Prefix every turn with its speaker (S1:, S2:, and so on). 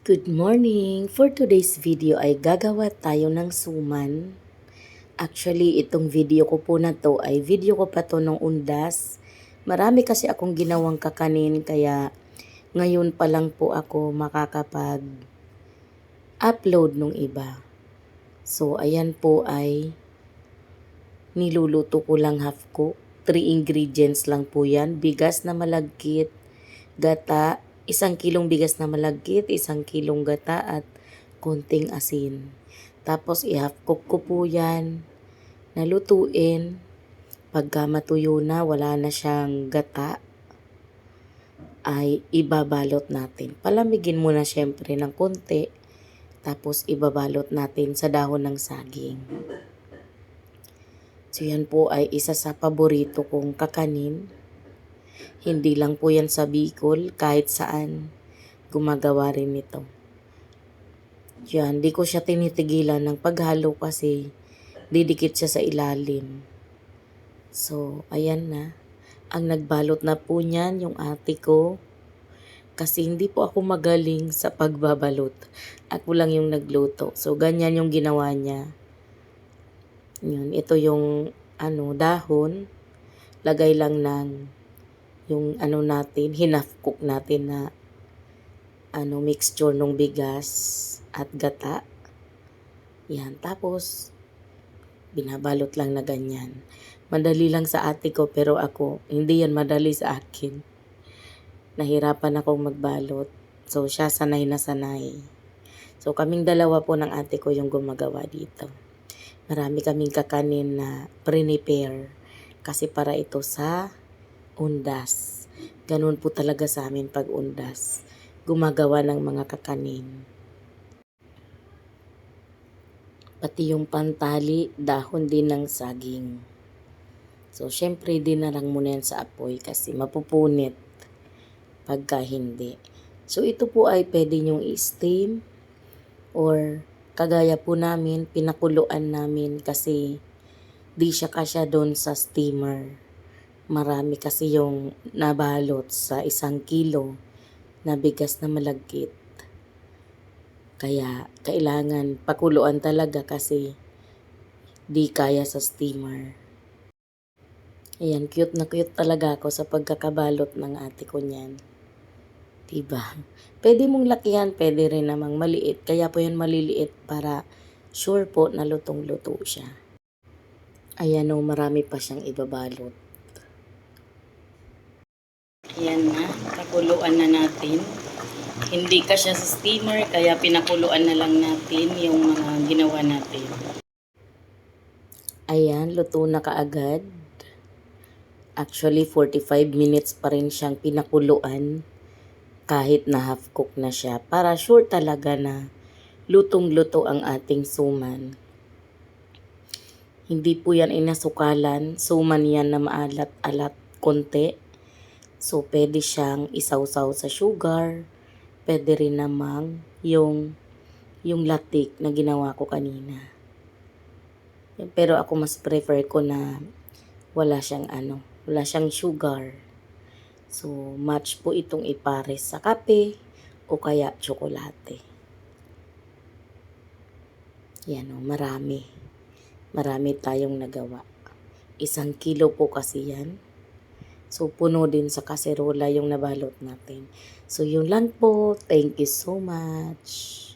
S1: Good morning! For today's video ay gagawa tayo ng suman. Actually, itong video ko po na to ay video ko pa to nung undas. Marami kasi akong ginawang kakanin kaya ngayon pa lang po ako makakapag upload nung iba. So, ayan po ay niluluto ko lang half cook. Three ingredients lang po yan. Bigas na malagkit, gata, isang kilong bigas na malagkit, isang kilong gata at konting asin. Tapos i-half cook ko po yan. Nalutuin. Pagka matuyo na, wala na siyang gata, ay ibabalot natin. Palamigin muna syempre ng konti. Tapos ibabalot natin sa dahon ng saging. So yan po ay isa sa paborito kong kakanin. Hindi lang po yan sa Bicol, kahit saan gumagawa rin nito. Yan, di ko siya tinitigilan ng paghalo kasi didikit siya sa ilalim. So, ayan na. Ang nagbalot na po niyan, yung ate ko. Kasi hindi po ako magaling sa pagbabalot. Ako lang yung nagluto. So, ganyan yung ginawa niya. Yun, ito yung ano, dahon. Lagay lang ng yung ano natin, hinaf cook natin na ano, mixture ng bigas at gata. Yan, tapos binabalot lang na ganyan. Madali lang sa ate ko pero ako, hindi yan madali sa akin. Nahirapan akong magbalot. So, siya sanay na sanay. So, kaming dalawa po ng ate ko yung gumagawa dito. Marami kaming kakanin na prepare kasi para ito sa undas. Ganun po talaga sa amin pag undas. Gumagawa ng mga kakanin. Pati yung pantali, dahon din ng saging. So, syempre mo na yan sa apoy kasi mapupunit pagka hindi. So, ito po ay pwede nyong i-steam or kagaya po namin, pinakuluan namin kasi di siya kasya doon sa steamer. Marami kasi yung nabalot sa isang kilo na bigas na malagkit. Kaya kailangan pakuluan talaga kasi di kaya sa steamer. Ayan, cute na cute talaga ako sa pagkakabalot ng ate ko niyan. Diba? Pwede mong lakihan, pwede rin namang maliit. Kaya po yan maliliit para sure po na lutong-luto siya. Ayan o, marami pa siyang ibabalot. Ayan na, pakuluan na natin. Hindi ka siya sa steamer, kaya pinakuluan na lang natin yung mga ginawa natin. Ayan, luto na kaagad. Actually, 45 minutes pa rin siyang pinakuluan kahit na half cook na siya para sure talaga na lutong-luto ang ating suman. Hindi po yan inasukalan, suman yan na maalat-alat konti. So, pwede siyang isawsaw sa sugar. Pwede rin namang yung, yung latik na ginawa ko kanina. Pero ako mas prefer ko na wala siyang ano, wala siyang sugar. So, match po itong ipares sa kape o kaya tsokolate. Yan o, marami. Marami tayong nagawa. Isang kilo po kasi yan. So, puno din sa kaserola yung nabalot natin. So, yun lang po. Thank you so much.